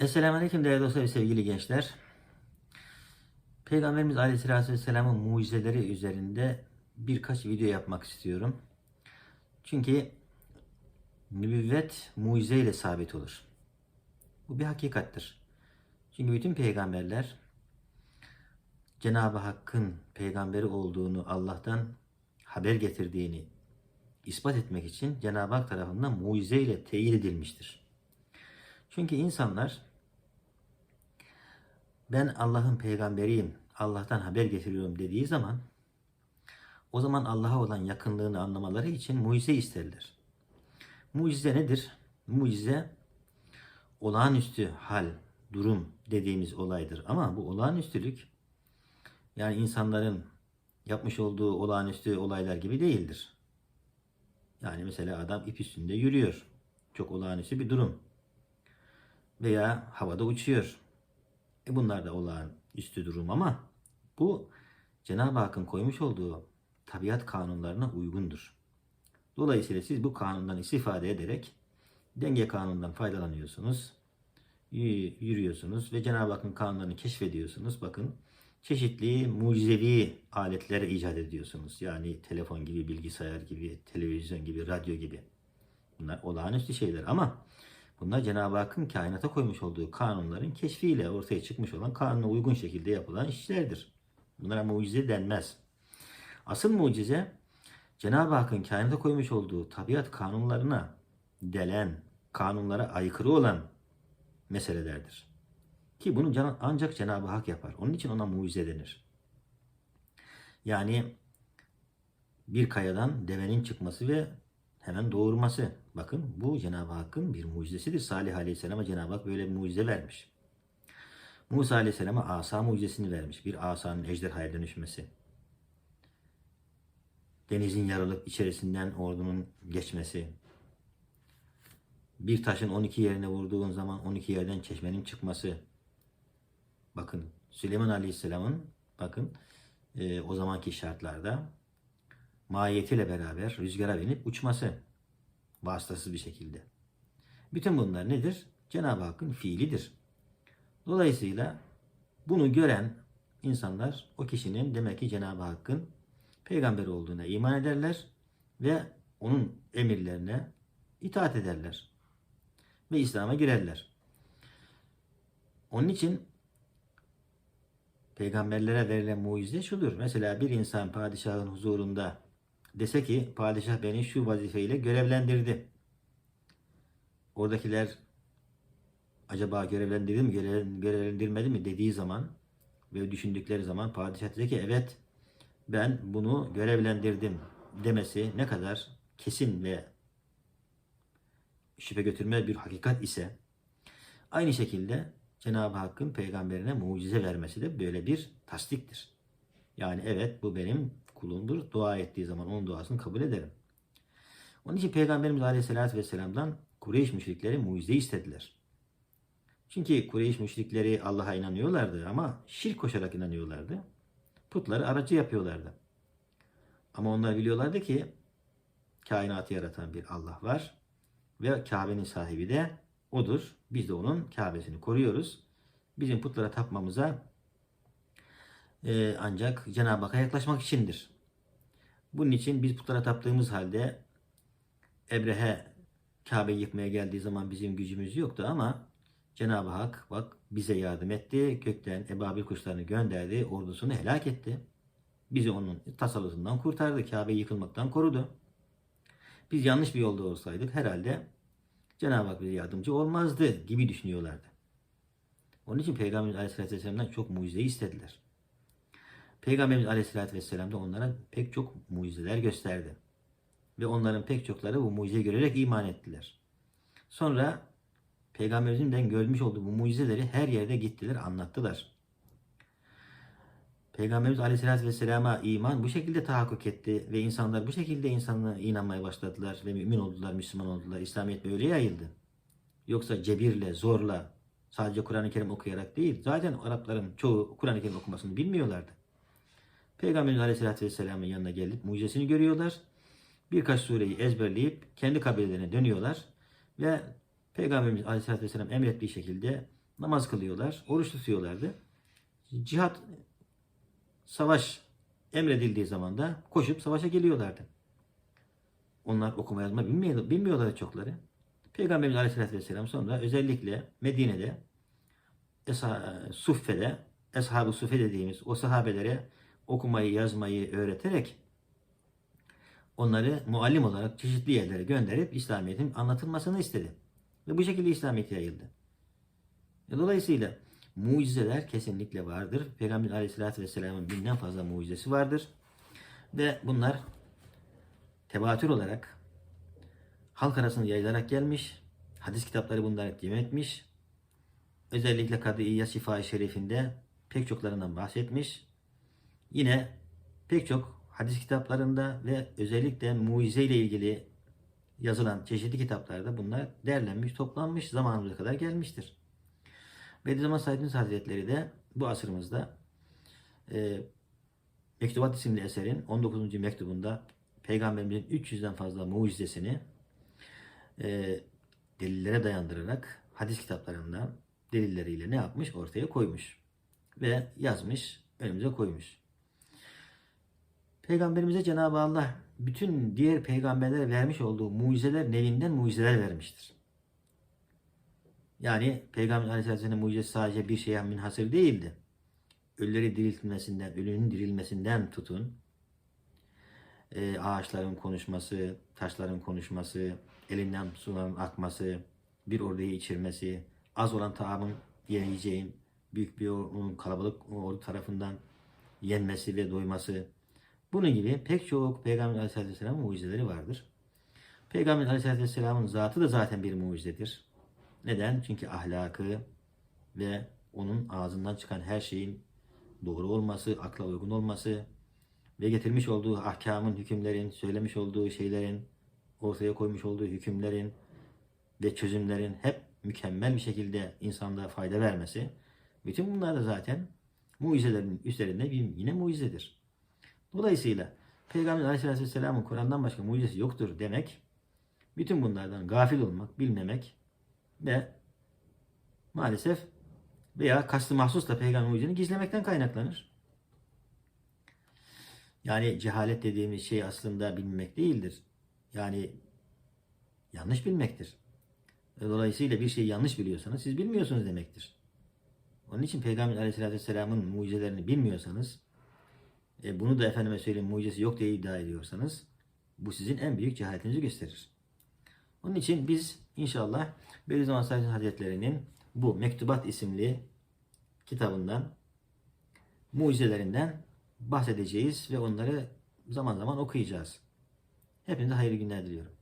Esselamu Aleyküm değerli dostlar ve sevgili gençler. Peygamberimiz Aleyhisselatü Vesselam'ın mucizeleri üzerinde birkaç video yapmak istiyorum. Çünkü nübüvvet mucizeyle sabit olur. Bu bir hakikattir. Çünkü bütün peygamberler Cenab-ı Hakk'ın peygamberi olduğunu Allah'tan haber getirdiğini ispat etmek için Cenab-ı Hak tarafından mucizeyle teyit edilmiştir. Çünkü insanlar ben Allah'ın peygamberiyim, Allah'tan haber getiriyorum dediği zaman o zaman Allah'a olan yakınlığını anlamaları için mucize isterler. Mucize nedir? Mucize olağanüstü hal, durum dediğimiz olaydır. Ama bu olağanüstülük yani insanların yapmış olduğu olağanüstü olaylar gibi değildir. Yani mesela adam ip üstünde yürüyor. Çok olağanüstü bir durum. Veya havada uçuyor. E bunlar da olağanüstü durum ama bu Cenab-ı Hakk'ın koymuş olduğu tabiat kanunlarına uygundur. Dolayısıyla siz bu kanundan istifade ederek denge kanunundan faydalanıyorsunuz. Yürüyorsunuz ve Cenab-ı Hakk'ın kanunlarını keşfediyorsunuz. Bakın çeşitli mucizevi aletler icat ediyorsunuz. Yani telefon gibi, bilgisayar gibi, televizyon gibi, radyo gibi. Bunlar olağanüstü şeyler ama bunlar Cenab-ı Hakk'ın kainata koymuş olduğu kanunların keşfiyle ortaya çıkmış olan kanuna uygun şekilde yapılan işlerdir. Bunlara mucize denmez. Asıl mucize Cenab-ı Hakk'ın kainata koymuş olduğu tabiat kanunlarına delen, kanunlara aykırı olan meselelerdir. Ki bunu ancak Cenab-ı Hak yapar. Onun için ona mucize denir. Yani bir kayadan devenin çıkması ve hemen doğurması. Bakın bu Cenab-ı Hakk'ın bir mucizesidir. Salih Aleyhisselam'a Cenab-ı Hak böyle bir mucize vermiş. Musa Aleyhisselam'a asa mucizesini vermiş. Bir asanın ejderhaya dönüşmesi. Denizin yarılıp içerisinden ordunun geçmesi. Bir taşın 12 yerine vurduğun zaman 12 yerden çeşmenin çıkması. Bakın Süleyman Aleyhisselam'ın bakın e, o zamanki şartlarda mahiyetiyle beraber rüzgara binip uçması vasıtasız bir şekilde. Bütün bunlar nedir? Cenab-ı Hakk'ın fiilidir. Dolayısıyla bunu gören insanlar o kişinin demek ki Cenab-ı Hakk'ın peygamber olduğuna iman ederler ve onun emirlerine itaat ederler ve İslam'a girerler. Onun için peygamberlere verilen mucize şudur. Mesela bir insan padişahın huzurunda dese ki padişah beni şu vazifeyle görevlendirdi. Oradakiler acaba görevlendirdi mi, görev- görevlendirmedi mi dediği zaman ve düşündükleri zaman padişah dese ki evet ben bunu görevlendirdim demesi ne kadar kesin ve şüphe götürmez bir hakikat ise aynı şekilde Cenab-ı Hakk'ın peygamberine mucize vermesi de böyle bir tasdiktir. Yani evet bu benim kulumdur. Dua ettiği zaman onun duasını kabul ederim. Onun için Peygamberimiz Aleyhisselatü Vesselam'dan Kureyş müşrikleri mucize istediler. Çünkü Kureyş müşrikleri Allah'a inanıyorlardı ama şirk koşarak inanıyorlardı. Putları aracı yapıyorlardı. Ama onlar biliyorlardı ki kainatı yaratan bir Allah var ve Kabe'nin sahibi de odur. Biz de onun Kabe'sini koruyoruz. Bizim putlara tapmamıza e, ancak Cenab-ı Hakk'a yaklaşmak içindir. Bunun için biz putlara taptığımız halde Ebrehe Kabe'yi yıkmaya geldiği zaman bizim gücümüz yoktu ama Cenab-ı Hak bak bize yardım etti. Gökten ebabil kuşlarını gönderdi. Ordusunu helak etti. Bizi onun tasallutundan kurtardı. Kabe'yi yıkılmaktan korudu. Biz yanlış bir yolda olsaydık herhalde Cenab-ı Hak bize yardımcı olmazdı gibi düşünüyorlardı. Onun için Peygamberimiz Aleyhisselatü Vesselam'dan çok mucize istediler. Peygamberimiz Aleyhisselatü Vesselam da onlara pek çok mucizeler gösterdi. Ve onların pek çokları bu mucizeyi görerek iman ettiler. Sonra Peygamberimizin görmüş olduğu bu mucizeleri her yerde gittiler, anlattılar. Peygamberimiz Aleyhisselatü Vesselam'a iman bu şekilde tahakkuk etti ve insanlar bu şekilde insanla inanmaya başladılar ve mümin oldular, Müslüman oldular. İslamiyet böyle yayıldı. Yoksa cebirle, zorla, sadece Kur'an-ı Kerim okuyarak değil. Zaten Arapların çoğu Kur'an-ı Kerim okumasını bilmiyorlardı. Peygamberimiz Aleyhisselatü Vesselam'ın yanına gelip mucizesini görüyorlar. Birkaç sureyi ezberleyip kendi kabilelerine dönüyorlar ve Peygamberimiz Aleyhisselatü Vesselam emrettiği şekilde namaz kılıyorlar, oruç tutuyorlardı. Cihat, savaş emredildiği zaman da koşup savaşa geliyorlardı. Onlar okuma yazma bilmiyor, bilmiyorlar çokları. Peygamberimiz Aleyhisselatü Vesselam sonra özellikle Medine'de Esha, Suffe'de Eshab-ı Suffe dediğimiz o sahabelere okumayı yazmayı öğreterek onları muallim olarak çeşitli yerlere gönderip İslamiyet'in anlatılmasını istedi. Ve bu şekilde İslamiyet yayıldı. E, Dolayısıyla mucizeler kesinlikle vardır. Peygamber Aleyhisselatü Vesselam'ın binden fazla mucizesi vardır. Ve bunlar tevatür olarak halk arasında yayılarak gelmiş. Hadis kitapları bunları takdim etmiş. Özellikle Kadı İyya Şifa-i Şerif'inde pek çoklarından bahsetmiş. Yine pek çok hadis kitaplarında ve özellikle mucize ile ilgili yazılan çeşitli kitaplarda bunlar derlenmiş, toplanmış, zamanımıza kadar gelmiştir. Bediüzzaman Said Nursi Hazretleri de bu asrımızda e, Mektubat isimli eserin 19. mektubunda Peygamberimizin 300'den fazla mucizesini e, delillere dayandırarak hadis kitaplarından delilleriyle ne yapmış? Ortaya koymuş. Ve yazmış, önümüze koymuş. Peygamberimize Cenab-ı Allah bütün diğer peygamberlere vermiş olduğu mucizeler nevinden mucizeler vermiştir. Yani Peygamber Aleyhisselam'ın mucizesi sadece bir şeye münhasır değildi. Ölüleri diriltilmesinden, ölünün dirilmesinden tutun, e, ağaçların konuşması, taşların konuşması, elinden suların akması, bir orduyu içirmesi, az olan taamın yiyeceğin, büyük bir kalabalık ordu tarafından yenmesi ve doyması. Bunun gibi pek çok Peygamber Aleyhisselatü Vesselam'ın mucizeleri vardır. Peygamber Aleyhisselatü Vesselam'ın zatı da zaten bir mucizedir. Neden? Çünkü ahlakı ve onun ağzından çıkan her şeyin doğru olması, akla uygun olması ve getirmiş olduğu ahkamın, hükümlerin, söylemiş olduğu şeylerin, ortaya koymuş olduğu hükümlerin ve çözümlerin hep mükemmel bir şekilde insanlığa fayda vermesi. Bütün bunlar da zaten mucizelerin üzerinde bir yine mucizedir. Dolayısıyla Peygamber Aleyhisselatü Vesselam'ın Kur'an'dan başka mucizesi yoktur demek, bütün bunlardan gafil olmak, bilmemek ve maalesef veya kastı mahsusla peygamber mucizesini gizlemekten kaynaklanır. Yani cehalet dediğimiz şey aslında bilmemek değildir. Yani yanlış bilmektir. Dolayısıyla bir şeyi yanlış biliyorsanız siz bilmiyorsunuz demektir. Onun için Peygamber Aleyhisselatü Vesselam'ın mucizelerini bilmiyorsanız, e, bunu da efendime söyleyeyim mucizesi yok diye iddia ediyorsanız, bu sizin en büyük cehaletinizi gösterir. Onun için biz inşallah Bediüzzaman Said Hazretleri'nin bu Mektubat isimli kitabından, mucizelerinden bahsedeceğiz ve onları zaman zaman okuyacağız. Hepinize hayırlı günler diliyorum.